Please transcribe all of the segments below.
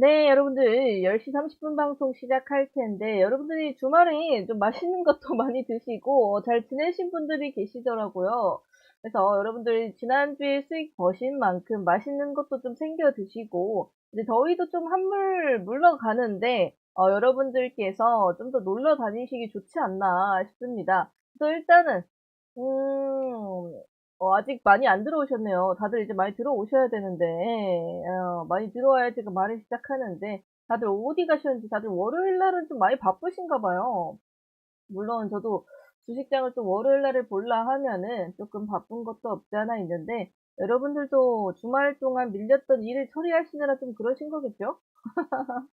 네, 여러분들 10시 30분 방송 시작할 텐데 여러분들이 주말에 좀 맛있는 것도 많이 드시고 잘 지내신 분들이 계시더라고요. 그래서 여러분들 지난주에 수익 버신 만큼 맛있는 것도 좀 챙겨 드시고 이제 더위도 좀 한물 물러가는데 어, 여러분들께서 좀 더 놀러 다니시기 좋지 않나 싶습니다. 그래서 일단은 음, 어, 아직 많이 안 들어오셨네요. 다들 이제 많이 들어오셔야 되는데, 어, 많이 들어와야 제가 말을 시작하는데, 다들 어디 가셨는지, 다들 월요일 날은 좀 많이 바쁘신가 봐요. 물론 저도 주식장을 좀 월요일 날을 볼라 하면은 조금 바쁜 것도 없지 않아 있는데, 여러분들도 주말 동안 밀렸던 일을 처리하시느라 좀 그러신 거겠죠?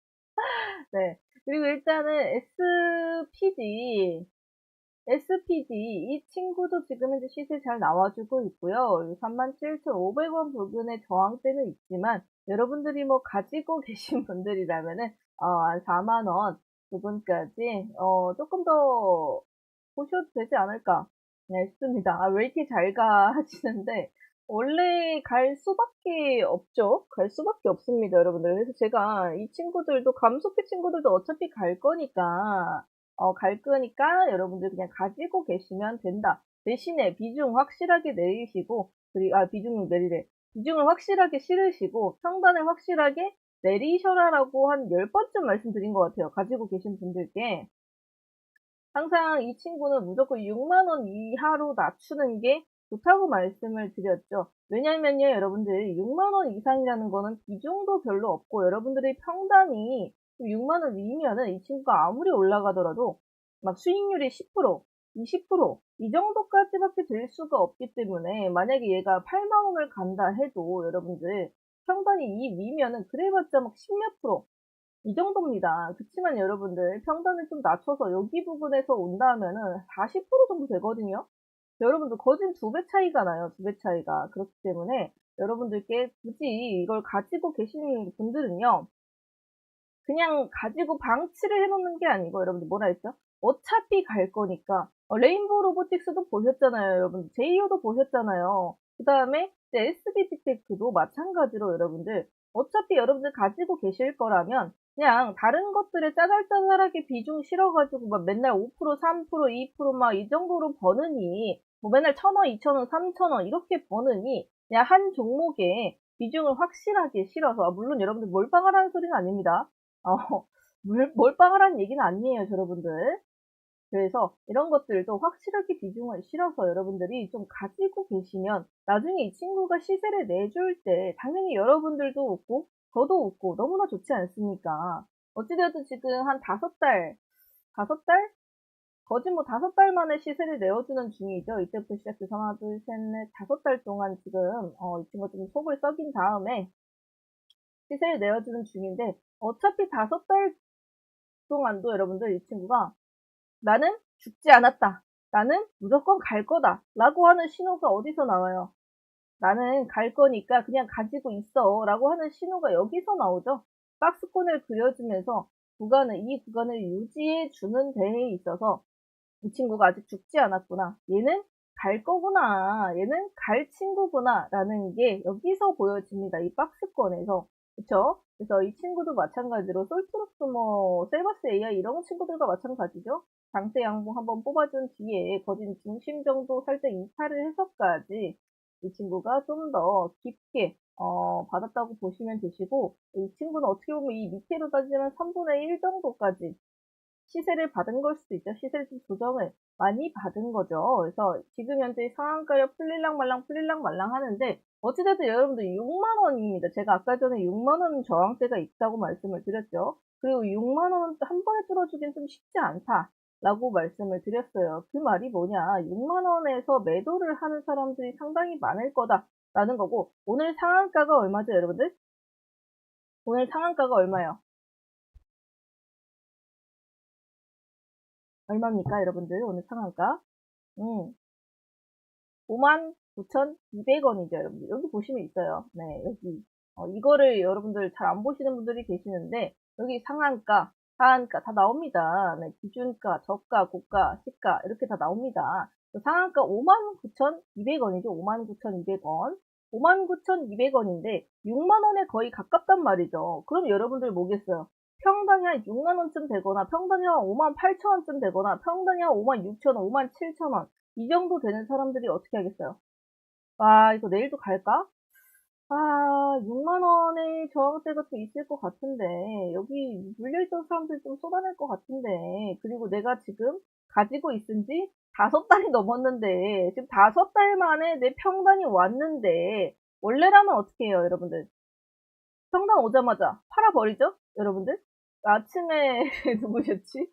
네. 그리고 일단은 SPG, SPD 이 친구도 지금 현재 시세 잘 나와주고 있고요. 37,500원 부근의 저항대는 있지만 여러분들이 뭐 가지고 계신 분들이라면은 어, 한 4만 원 부분까지 어, 조금 더 보셔도 되지 않을까 네, 싶습니다. 아, 왜 이렇게 잘 가 하시는데 원래 갈 수밖에 없죠. 갈 수밖에 없습니다, 여러분들. 그래서 제가 이 친구들도 감소피 친구들도 어차피 갈 거니까 어, 갈 거니까 여러분들 그냥 가지고 계시면 된다. 대신에 비중 확실하게 내리시고, 그리고, 아, 비중 내리래. 비중을 확실하게 실으시고, 상단을 확실하게 내리셔라라고 한 10번쯤 말씀드린 것 같아요. 가지고 계신 분들께. 항상 이 친구는 무조건 6만원 이하로 낮추는 게 좋다고 말씀을 드렸죠. 왜냐면요, 여러분들 6만원 이상이라는 거는 비중도 별로 없고, 여러분들의 평단이 6만 원 위면은 이 친구가 아무리 올라가더라도 막 수익률이 10%, 20%, 이 정도까지밖에 될 수가 없기 때문에 만약에 얘가 8만 원을 간다 해도 여러분들 평단이 이 위면은 그래봤자 막 10몇 프로 이 정도입니다. 그렇지만 여러분들 평단을 좀 낮춰서 여기 부분에서 온다 하면은 40% 정도 되거든요. 여러분들 거진 두 배 차이가 나요. 두 배 차이가. 그렇기 때문에 여러분들께 굳이 이걸 가지고 계신 분들은요. 그냥 가지고 방치를 해놓는 게 아니고 여러분들. 뭐라 했죠? 어차피 갈 거니까. 어, 레인보우 로보틱스도 보셨잖아요 여러분 제이오도 보셨잖아요. 그 다음에 SBT테크도 마찬가지로 여러분들. 어차피 여러분들 가지고 계실 거라면 그냥 다른 것들에 짜잘짜잘하게 비중 실어가지고 막 맨날 5% 3% 2%막 이 정도로 버느니 뭐 맨날 1000원 2000원 3000원 이렇게 버느니 그냥 한 종목에 비중을 확실하게 실어서 아, 물론 여러분들 몰빵하라는 소리는 아닙니다 어, 몰빵하라는 얘기는 아니에요, 여러분들. 그래서 이런 것들도 확실하게 비중을 실어서 여러분들이 좀 가지고 계시면 나중에 이 친구가 시세를 내줄 때 당연히 여러분들도 웃고 저도 웃고 너무나 좋지 않습니까? 어찌되어도 지금 한 다섯 달, 다섯 달? 거짓 뭐 다섯 달 만에 시세를 내어주는 중이죠. 이때부터 시작해서 하나, 둘, 셋, 넷, 다섯 달 동안 지금 어, 이 친구가 좀 속을 썩인 다음에 시세를 내어주는 중인데 어차피 다섯 달 동안도 여러분들 이 친구가 나는 죽지 않았다. 나는 무조건 갈 거다. 라고 하는 신호가 어디서 나와요? 나는 갈 거니까 그냥 가지고 있어. 라고 하는 신호가 여기서 나오죠. 박스콘을 그려주면서 구간을, 이 구간을 유지해 주는 데에 있어서 이 친구가 아직 죽지 않았구나. 얘는 갈 거구나. 얘는 갈 친구구나. 라는 게 여기서 보여집니다. 이 박스권에서. 그쵸? 그래서 이 친구도 마찬가지로 솔트록스 뭐 셀버스 AI 이런 친구들과 마찬가지죠. 장대 양봉 한번 뽑아준 뒤에 거진 중심 정도 살짝 이탈을 해서까지 이 친구가 좀 더 깊게 어, 받았다고 보시면 되시고 이 친구는 어떻게 보면 이 밑에로 따지면 3분의 1 정도까지 시세를 받은 걸 수도 있죠. 시세를 좀 조정을 많이 받은 거죠. 그래서 지금 현재 상한가를 풀릴랑 말랑 풀릴랑 말랑 하는데 어찌됐든 여러분들 6만 원입니다. 제가 아까 전에 6만 원 저항대가 있다고 말씀을 드렸죠. 그리고 6만원 한 번에 뚫어주긴 좀 쉽지 않다. 라고 말씀을 드렸어요. 그 말이 뭐냐. 6만원에서 매도를 하는 사람들이 상당히 많을 거다. 라는 거고, 오늘 상한가가 얼마죠, 여러분들? 오늘 상한가가 얼마요? 얼마입니까, 여러분들? 오늘 상한가? 음. 59,200원이죠, 여러분들. 여기 보시면 있어요. 네, 여기. 어, 이거를 여러분들 잘 안 보시는 분들이 계시는데, 여기 상한가, 하한가 다 나옵니다. 네, 기준가, 저가, 고가, 시가, 이렇게 다 나옵니다. 상한가 59,200원이죠. 59,200원. 59,200원인데 6만원에 거의 가깝단 말이죠. 그럼 여러분들 뭐겠어요? 평당이 한 6만원쯤 되거나 평당이 한 5만 8천원쯤 되거나 평당이 한 5만 6천원, 5만 7천원 이 정도 되는 사람들이 어떻게 하겠어요? 와 이거 내일도 갈까? 아 6만원의 저항대가 또 있을 것 같은데 여기 물려있던 사람들 좀 쏟아낼 것 같은데 그리고 내가 지금 가지고 있은 지 다섯 달이 넘었는데 지금 다섯 달 만에 내 평단이 왔는데 원래라면 어떻게 해요 여러분들 평단 오자마자 팔아버리죠 여러분들 아침에 누구셨지?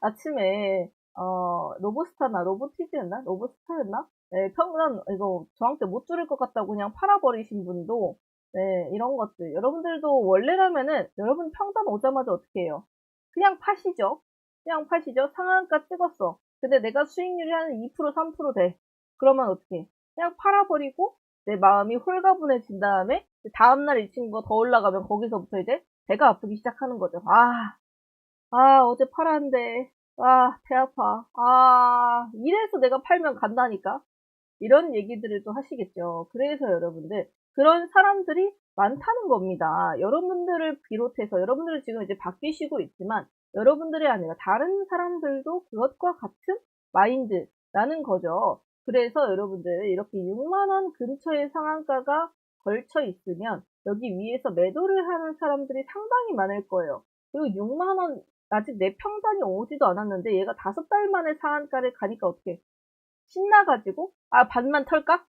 아침에 어 로보스타나 로보티즈였나? 로보스타였나? 네, 평단 이거 저항대 못 줄일 것 같다고 그냥 팔아버리신 분도 네 이런 것들. 여러분들도 원래라면은 여러분 평단 오자마자 어떻게 해요? 그냥 파시죠. 그냥 파시죠. 상한가 찍었어. 근데 내가 수익률이 한 2% 3% 돼. 그러면 어떻게? 그냥 팔아버리고 내 마음이 홀가분해진 다음에 다음날 이 친구가 더 올라가면 거기서부터 이제 배가 아프기 시작하는 거죠. 아, 아 어제 팔았는데 아 배 아파. 아 이래서 내가 팔면 간다니까. 이런 얘기들을 또 하시겠죠. 그래서 여러분들 그런 사람들이 많다는 겁니다. 여러분들을 비롯해서 여러분들은 지금 이제 바뀌시고 있지만 여러분들이 아니라 다른 사람들도 그것과 같은 마인드라는 거죠. 그래서 여러분들 이렇게 6만원 근처의 상한가가 걸쳐 있으면 여기 위에서 매도를 하는 사람들이 상당히 많을 거예요. 그리고 6만원 아직 내 평단이 오지도 않았는데 얘가 다섯 달 만에 상한가를 가니까 어떻게 신나가지고 아 반만 털까?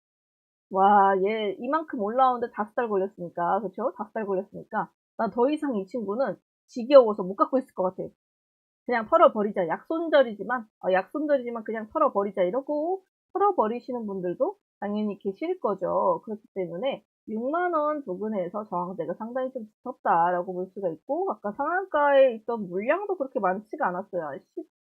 와 얘 이만큼 올라오는데 다섯 달 걸렸으니까 그렇죠? 다섯 달 걸렸으니까 나 더 이상 이 친구는 지겨워서 못 갖고 있을 것 같아. 그냥 털어버리자. 약손절이지만, 어, 약손절이지만 그냥 털어버리자. 이러고 털어버리시는 분들도 당연히 계실 거죠. 그렇기 때문에 6만원 부근에서 저항대가 상당히 좀 두텁다라고 볼 수가 있고, 아까 상한가에 있던 물량도 그렇게 많지가 않았어요.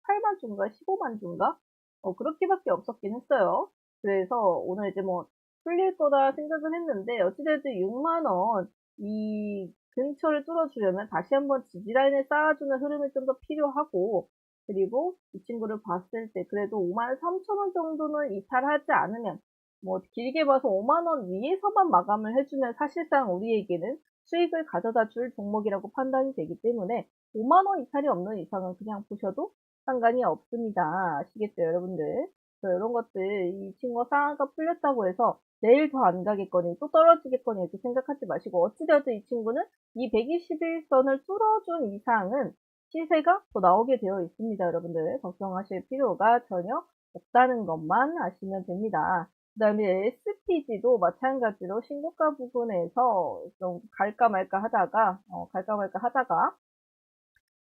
18만 주인가 15만 주인가? 어, 그렇게밖에 없었긴 했어요. 그래서 오늘 이제 뭐 풀릴 거다 생각을 했는데, 어찌됐든 6만원, 이 근처를 뚫어주려면 다시 한번 지지라인을 쌓아주는 흐름이 좀 더 필요하고 그리고 이 친구를 봤을 때 그래도 5만 3천원 정도는 이탈하지 않으면 뭐 길게 봐서 5만 원 위에서만 마감을 해주면 사실상 우리에게는 수익을 가져다 줄 종목이라고 판단이 되기 때문에 5만 원 이탈이 없는 이상은 그냥 보셔도 상관이 없습니다. 아시겠죠 여러분들? 이런 것들 이 친구가 상한가 풀렸다고 해서 내일 더 안 가겠거니 또 떨어지겠거니 이렇게 생각하지 마시고 어찌되어도 이 친구는 이 121선을 뚫어준 이상은 시세가 더 나오게 되어 있습니다. 여러분들 걱정하실 필요가 전혀 없다는 것만 아시면 됩니다. 그 다음에 SPG도 마찬가지로 신고가 부분에서 좀 갈까 말까 하다가 어, 갈까 말까 하다가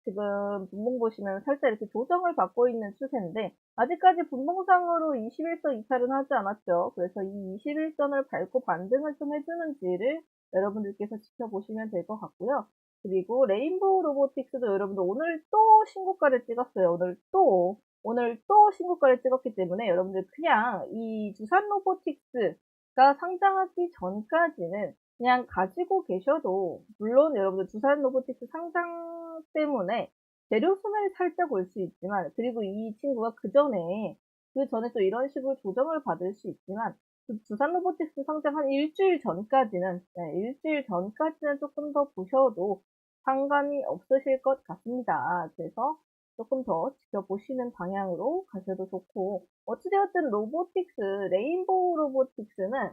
지금 분봉 보시면 살짝 이렇게 조정을 받고 있는 추세인데 아직까지 분봉상으로 21선 이탈은 하지 않았죠. 그래서 이 21선을 밟고 반등을 좀 해주는지를 여러분들께서 지켜보시면 될 것 같고요. 그리고 레인보우 로보틱스도 여러분들 오늘 또 신고가를 찍었어요. 오늘 또 오늘 또 신고가를 찍었기 때문에 여러분들 그냥 이 두산 로보틱스가 상장하기 전까지는 그냥 가지고 계셔도 물론 여러분들 두산 로보틱스 상장 때문에 재료 손해를 살짝 올 수 있지만 그리고 이 친구가 그 전에 그 전에 또 이런 식으로 조정을 받을 수 있지만 그 두산 로보틱스 상장 한 일주일 전까지는 네, 일주일 전까지는 조금 더 보셔도 상관이 없으실 것 같습니다. 그래서 조금 더 지켜보시는 방향으로 가셔도 좋고 어찌되었든 로보틱스 레인보우 로보틱스는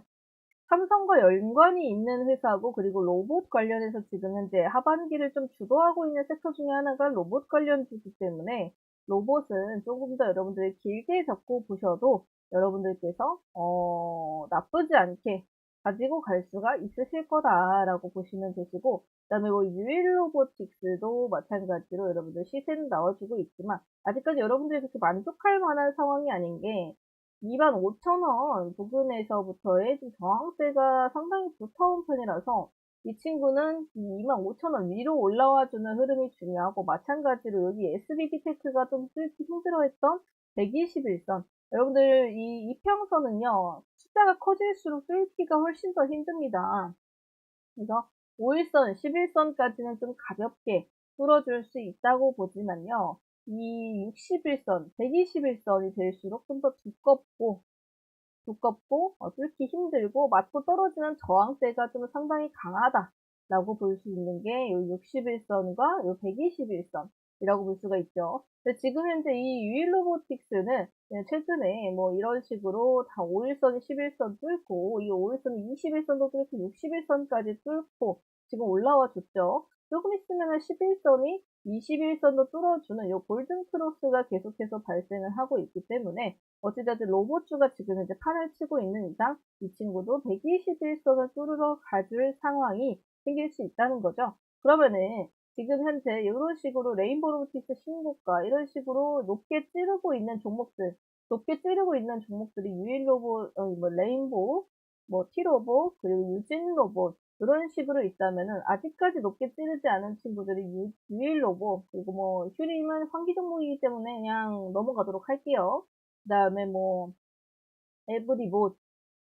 삼성과 연관이 있는 회사고 그리고 로봇 관련해서 지금 현재 하반기를 좀 주도하고 있는 섹터 중에 하나가 로봇 관련주기 때문에 로봇은 조금 더 여러분들이 길게 적고 보셔도 여러분들께서 어, 나쁘지 않게 가지고 갈 수가 있으실 거다라고 보시면 되시고 그 다음에 뭐 유일 로보틱스도 마찬가지로 여러분들 시세는 나와주고 있지만 아직까지 여러분들이 그렇게 만족할 만한 상황이 아닌 게 25,000원 부근에서부터의 저항대가 상당히 두터운 편이라서 이 친구는 25,000원 위로 올라와주는 흐름이 중요하고 마찬가지로 여기 SBT 테크가 좀 뚫기 힘들어했던 121선. 여러분들 이 이평선은요 숫자가 커질수록 뚫기가 훨씬 더 힘듭니다. 그래서 5일선, 11선까지는 좀 가볍게 뚫어줄 수 있다고 보지만요. 이 61선, 121선이 될수록 좀 더 두껍고 두껍고 어, 뚫기 힘들고 맞고 떨어지는 저항대가 좀 상당히 강하다라고 볼 수 있는 게요 61선과 요 121선 이라고 볼 수가 있죠. 지금 현재 이 유일 로보틱스는 최근에 뭐 이런 식으로 다 5일선이 11선 뚫고 이 5일선이 21선도 뚫고 61선까지 뚫고 지금 올라와 줬죠. 조금 있으면 11선이 21선도 뚫어주는 이 골든 크로스가 계속해서 발생을 하고 있기 때문에 어찌됐든 로봇주가 지금 이제 판을 치고 있는 이상 이 친구도 121선을 뚫으러 가줄 상황이 생길 수 있다는 거죠. 그러면은 지금 현재 이런 식으로 레인보우 로보틱스 신고가 이런 식으로 높게 찌르고 있는 종목들 높게 찌르고 있는 종목들이 유일 로봇, 어, 뭐 레인보우, 뭐 티로봇, 그리고 유진 로봇 이런 식으로 있다면은 아직까지 높게 찌르지 않은 친구들이 유, 유일 로봇 그리고 뭐 휴림은 환기 종목이기 때문에 그냥 넘어가도록 할게요. 그 다음에 뭐 에브리봇,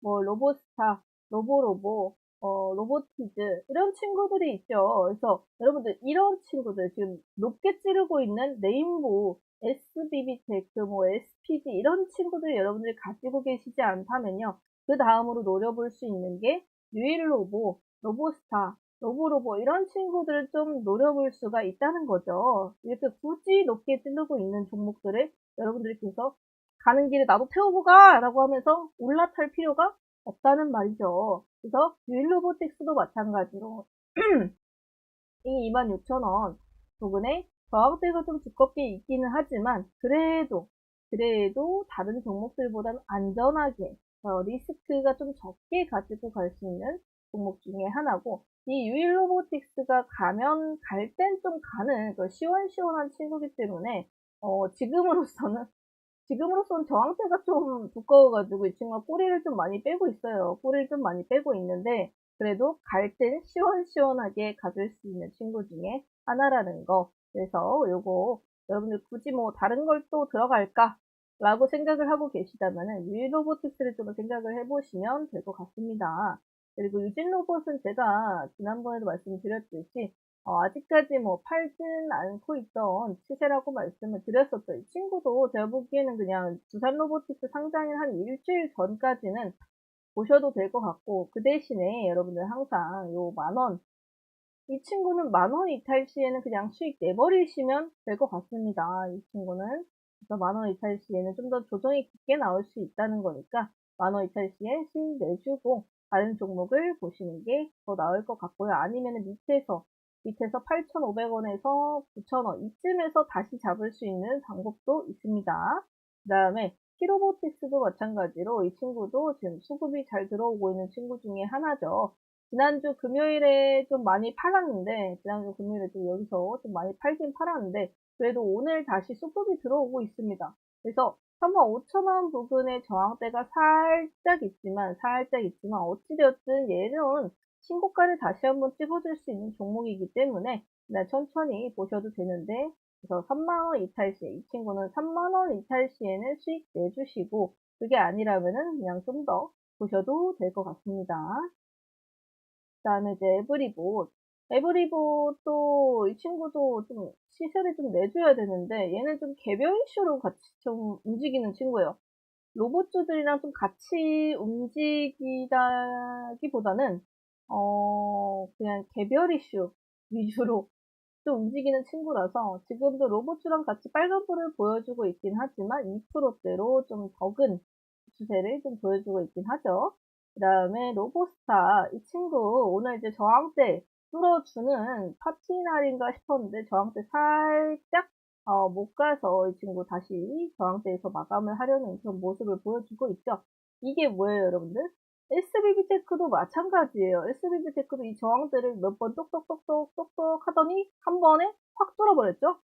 뭐 로보스타, 로보로보, 어, 로보티즈 이런 친구들이 있죠. 그래서 여러분들 이런 친구들 지금 높게 찌르고 있는 레인보우, SBB테크, 뭐 SPG 이런 친구들 여러분들이 가지고 계시지 않다면요. 그 다음으로 노려볼 수 있는 게 유일로보, 로보스타, 로보로보 이런 친구들을 좀 노려볼 수가 있다는 거죠. 이렇게 굳이 높게 찌르고 있는 종목들을 여러분들께서 가는 길에 나도 태우고 가! 라고 하면서 올라탈 필요가 없다는 말이죠. 그래서 유일 로보틱스도 마찬가지로 이 26,000원 부근에 저항대가 좀 두껍게 있기는 하지만 그래도 그래도 다른 종목들보다는 안전하게 어, 리스크가 좀 적게 가지고 갈 수 있는 종목 중에 하나고 이 유일 로보틱스가 가면 갈 땐 좀 가는 그 시원시원한 친구기 때문에 어, 지금으로서는 지금으로선 저항대가 좀 두꺼워가지고 이 친구가 꼬리를 좀 많이 빼고 있어요. 꼬리를 좀 많이 빼고 있는데 그래도 갈 땐 시원시원하게 가질 수 있는 친구 중에 하나라는 거. 그래서 요거 여러분들 굳이 뭐 다른 걸 또 들어갈까? 라고 생각을 하고 계시다면 유일로보틱스를 좀 생각을 해보시면 될 것 같습니다. 그리고 유진 로봇은 제가 지난번에도 말씀드렸듯이 어, 아직까지 뭐 팔진 않고 있던 추세라고 말씀을 드렸었죠. 이 친구도 제가 보기에는 그냥 두산 로보틱스 상장일 한 일주일 전까지는 보셔도 될 것 같고 그 대신에 여러분들 항상 요 만원 이 친구는 만원 이탈 시에는 그냥 수익 내버리시면 될 것 같습니다. 이 친구는 그래서 만원 이탈 시에는 좀 더 조정이 깊게 나올 수 있다는 거니까 만원 이탈 시에 수익 내주고 다른 종목을 보시는 게 더 나을 것 같고요. 아니면 밑에서 밑에서 8,500원에서 9,000원 이쯤에서 다시 잡을 수 있는 방법도 있습니다. 그 다음에 키로보틱스도 마찬가지로 이 친구도 지금 수급이 잘 들어오고 있는 친구 중에 하나죠. 지난주 금요일에 좀 많이 팔았는데 지난주 금요일에 좀 여기서 좀 많이 팔긴 팔았는데 그래도 오늘 다시 수급이 들어오고 있습니다. 그래서 35,000원 부근의 저항대가 살짝 있지만 살짝 있지만 어찌되었든 얘는 신고가를 다시 한번 찍어줄 수 있는 종목이기 때문에 그냥 천천히 보셔도 되는데 그래서 3만원 이탈 시에 이 친구는 3만원 이탈 시에는 수익 내주시고 그게 아니라면은 그냥 좀 더 보셔도 될 것 같습니다. 그 다음에 이제 에브리봇 에브리봇도 이 친구도 좀 시세를 좀 내줘야 되는데 얘는 좀 개별 이슈로 같이 좀 움직이는 친구예요. 로봇주들이랑 좀 같이 움직이다기보다는 어, 그냥 개별 이슈 위주로 좀 움직이는 친구라서 지금도 로봇주랑 같이 빨간불을 보여주고 있긴 하지만 2%대로 좀 적은 추세를 좀 보여주고 있긴 하죠. 그 다음에 로보스타 이 친구 오늘 이제 저항대 뚫어주는 파티 날인가 싶었는데 저항대 살짝 어, 못 가서 이 친구 다시 저항대에서 마감을 하려는 그런 모습을 보여주고 있죠. 이게 뭐예요 여러분들? SBB 테크도 마찬가지예요. SBB 테크도 이 저항대를 몇 번 똑똑똑똑 똑똑 하더니 한 번에 확 뚫어버렸죠.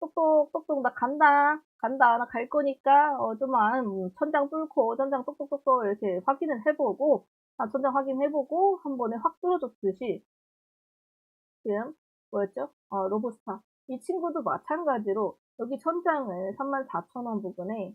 똑똑 똑똑 나 간다 간다 나 갈 거니까 어 좀만 음, 천장 뚫고 천장 똑똑똑똑 이렇게 확인을 해보고 아 천장 확인해보고 한 번에 확 뚫어줬듯이 지금 뭐였죠? 어 로보스타 이 친구도 마찬가지로 여기 천장을 34,000원 부분에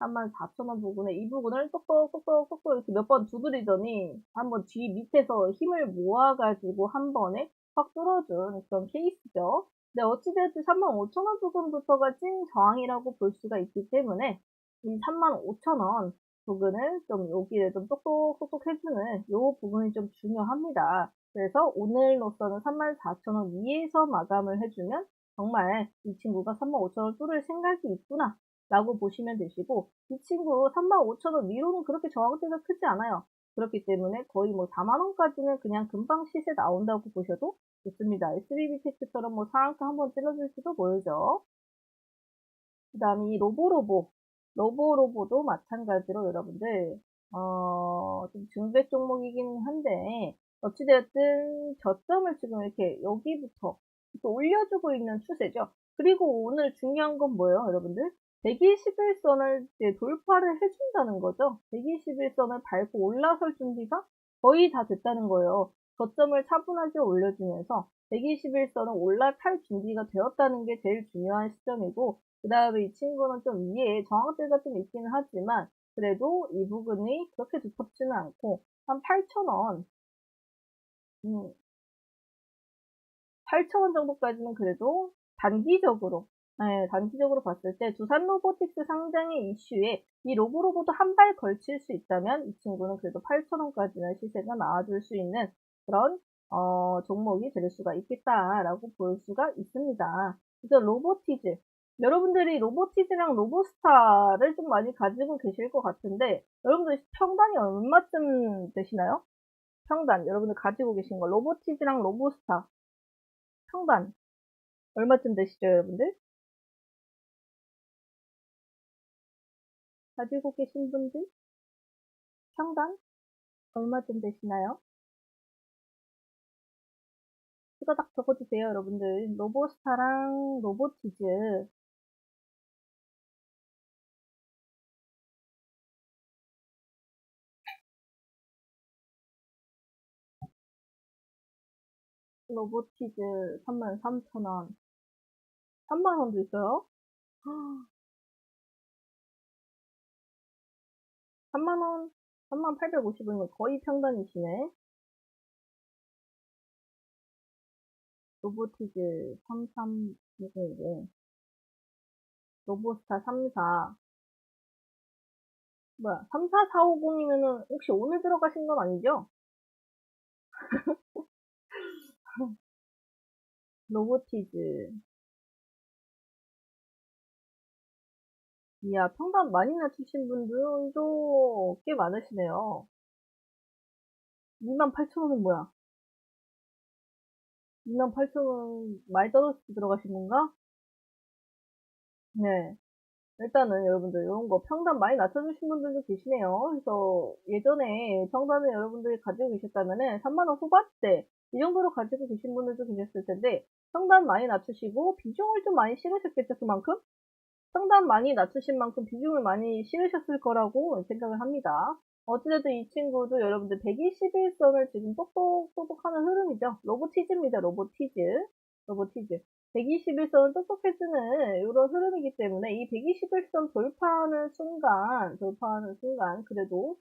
34,000원 부분에 이 부분을 똑똑똑똑똑 이렇게 몇 번 두드리더니 한번 뒤 밑에서 힘을 모아가지고 한 번에 확 뚫어준 그런 케이스죠. 근데 어찌되었든 35,000원 부분부터가 찐 저항이라고 볼 수가 있기 때문에 이 35,000원 부분을 좀 여기를 좀 똑똑똑똑 해주는 요 부분이 좀 중요합니다. 그래서 오늘로서는 34,000원 위에서 마감을 해주면 정말 이 친구가 35,000원 뚫을 생각이 있구나 라고 보시면 되시고 이 친구 35,000원 위로는 그렇게 저항대가 크지 않아요. 그렇기 때문에 거의 뭐 4만원까지는 그냥 금방 시세 나온다고 보셔도 좋습니다. SBB 테크처럼 뭐 상한가 한번 찔러줄지도 모르죠. 그 다음에 이 로보로보 로보로보도 마찬가지로 여러분들 어, 좀 중백 종목이긴 한데 어찌되었든 저점을 지금 이렇게 여기부터 이렇게 올려주고 있는 추세죠. 그리고 오늘 중요한 건 뭐예요, 여러분들? 121선을 이제 돌파를 해준다는 거죠. 121선을 밟고 올라설 준비가 거의 다 됐다는 거예요. 저점을 차분하게 올려주면서 121선을 올라탈 준비가 되었다는 게 제일 중요한 시점이고 그 다음에 이 친구는 좀 위에 저항대가 좀 있기는 하지만 그래도 이 부분이 그렇게 두텁지는 않고 한 8,000원 음, 8,000원 정도까지는 그래도 단기적으로 네, 단기적으로 봤을 때 두산 로보틱스 상장의 이슈에 이 로보로보도 한 발 걸칠 수 있다면 이 친구는 그래도 8,000원까지는 시세가 나와줄 수 있는 그런 어, 종목이 될 수가 있겠다라고 볼 수가 있습니다. 그래서 로보티즈 여러분들이 로보티즈랑 로보스타를 좀 많이 가지고 계실 것 같은데 여러분들 평단이 얼마쯤 되시나요? 평단 여러분들 가지고 계신 거 로보티즈랑 로보스타 평단 얼마쯤 되시죠 여러분들? 가지고 계신 분들? 평단 얼마쯤 되시나요? 후다닥 적어주세요 여러분들. 로보스타랑 로보티즈. 로보티즈 33,000원. 3만원도 있어요? 3만원 3850원이면 거의 평단이시네. 로보티즈 3360 로보스타 34 뭐야 34450이면은 혹시 오늘 들어가신 건 아니죠? 로보티즈 이야 평단 많이 낮추신 분들도 꽤 많으시네요. 28,000원은 뭐야? 28,000원 많이 떨어져서 들어가신 건가? 네. 일단은 여러분들 이런 거 평단 많이 낮춰주신 분들도 계시네요. 그래서 예전에 평단을 여러분들이 가지고 계셨다면은 3만원 후반대 이 정도로 가지고 계신 분들도 계셨을 텐데 평단 많이 낮추시고 비중을 좀 많이 실으셨겠죠 그만큼? 평단 많이 낮추신 만큼 비중을 많이 실으셨을 거라고 생각을 합니다. 어찌됐든 이 친구도 여러분들 121선을 지금 똑똑똑똑 하는 흐름이죠. 로보티즈입니다. 로보티즈. 로보티즈. 121선을 똑똑해지는 이런 흐름이기 때문에 이 121선 돌파하는 순간, 돌파하는 순간, 그래도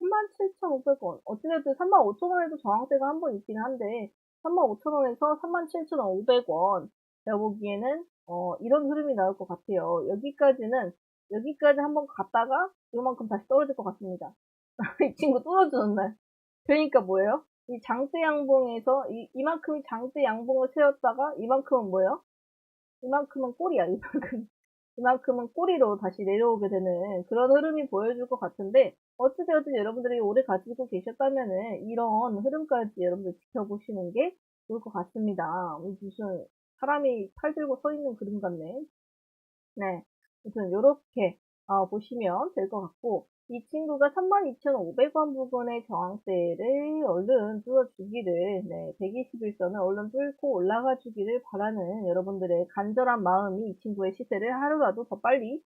37,500원. 어찌됐든 35,000원에도 저항대가 한 번 있긴 한데, 35,000원에서 37,500원. 제가 보기에는, 어, 이런 흐름이 나올 것 같아요. 여기까지는, 여기까지 한번 갔다가, 요만큼 다시 떨어질 것 같습니다. 이 친구 뚫어주는 날. 그러니까 뭐예요? 이 장대 양봉에서, 이, 이만큼이 장대 양봉을 세웠다가, 이만큼은 뭐예요? 이만큼은 꼬리야, 이만큼. 이만큼은 꼬리로 다시 내려오게 되는 그런 흐름이 보여줄 것 같은데 어찌되었든 여러분들이 오래 가지고 계셨다면은 이런 흐름까지 여러분들 지켜보시는 게 좋을 것 같습니다. 무슨 사람이 팔 들고 서 있는 그림 같네. 네. 무튼 이렇게 어, 보시면 될 것 같고 이 친구가 32,500원 부분의 저항대를 얼른 뚫어주기를, 네, 121선을 얼른 뚫고 올라가 주기를 바라는 여러분들의 간절한 마음이 이 친구의 시세를 하루라도 더 빨리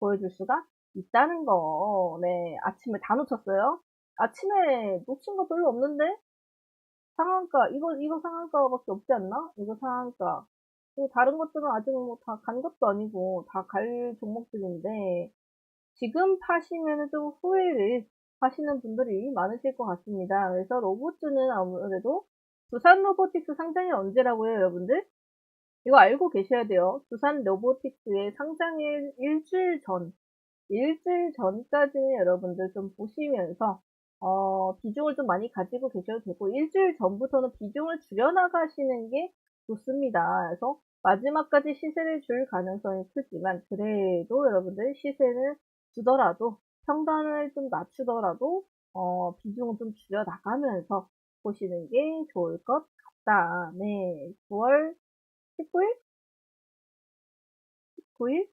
보여줄 수가 있다는 거. 네, 아침에 다 놓쳤어요. 아침에 놓친 거 별로 없는데? 상한가, 이거, 이거 상한가밖에 없지 않나? 이거 상한가. 그리고 다른 것들은 아직 뭐 다 간 것도 아니고 다 갈 종목들인데, 지금 파시면 좀 후회를 하시는 분들이 많으실 것 같습니다. 그래서 로보츠는 아무래도 두산 로보틱스 상장이 언제라고요, 여러분들? 이거 알고 계셔야 돼요. 두산 로보틱스의 상장일 일주일 전, 일주일 전까지는 여러분들 좀 보시면서 어, 비중을 좀 많이 가지고 계셔도 되고 일주일 전부터는 비중을 줄여나가시는 게 좋습니다. 그래서 마지막까지 시세를 줄 가능성이 크지만 그래도 여러분들 시세를 주더라도 평단을 좀 낮추더라도 어, 비중을 좀 줄여나가면서 보시는 게 좋을 것 같다. 네, 9월 19일? 19일?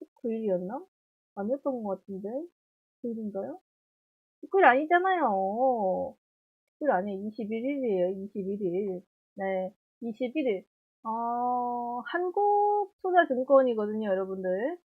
19일이었나? 아니었던 것 같은데? 19일인가요? 19일 아니잖아요. 19일 아니에요. 21일이에요. 21일. 네, 21일. 어, 한국투자증권이거든요, 여러분들.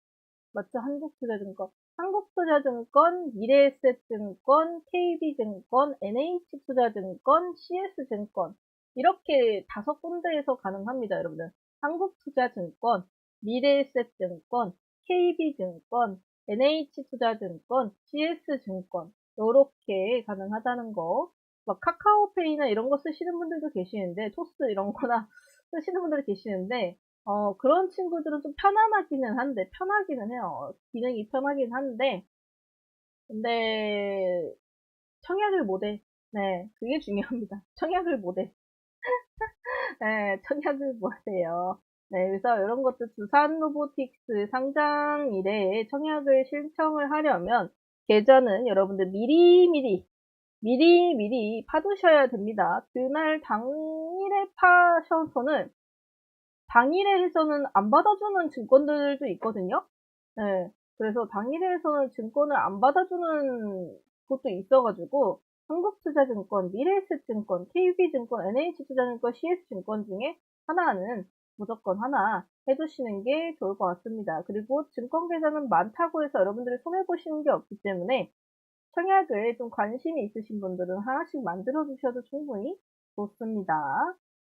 맞죠? 한국투자증권. 한국투자증권, 미래에셋증권, KB증권, NH투자증권, CS증권. 이렇게 다섯 군데에서 가능합니다, 여러분들. 한국투자증권, 미래에셋증권, KB증권, NH투자증권, GS증권. 요렇게 가능하다는 거. 막 카카오페이나 이런 거 쓰시는 분들도 계시는데, 토스 이런 거나 쓰시는 분들이 계시는데, 어, 그런 친구들은 좀 편안하기는 한데, 편하기는 해요. 기능이 편하긴 한데, 근데, 청약을 못해. 네, 그게 중요합니다. 청약을 못해. 네, 청약을 못해요. 네, 그래서 이런 것도 두산 로보틱스 상장 이래에 청약을 신청을 하려면, 계좌는 여러분들 미리미리, 미리미리 파두셔야 됩니다. 그날 당일에 파셔서는 당일에 해서는 안 받아주는 증권들도 있거든요. 네. 그래서 당일에 해서는 증권을 안 받아주는 곳도 있어가지고, 한국투자증권, 미래에셋증권, KB증권, NH투자증권, CS증권 중에 하나는 무조건 하나 해두시는 게 좋을 것 같습니다. 그리고 증권 계좌는 많다고 해서 여러분들이 손해보시는 게 없기 때문에 청약을 좀 관심이 있으신 분들은 하나씩 만들어 두셔도 충분히 좋습니다.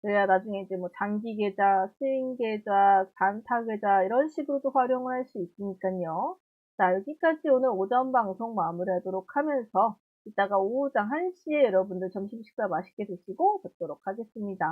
그래야 나중에 이제 뭐 장기 계좌, 스윙 계좌, 단타 계좌 이런 식으로도 활용을 할 수 있으니까요. 자, 여기까지 오늘 오전 방송 마무리하도록 하면서 이따가 오후장 1시에 여러분들 점심 식사 맛있게 드시고 뵙도록 하겠습니다.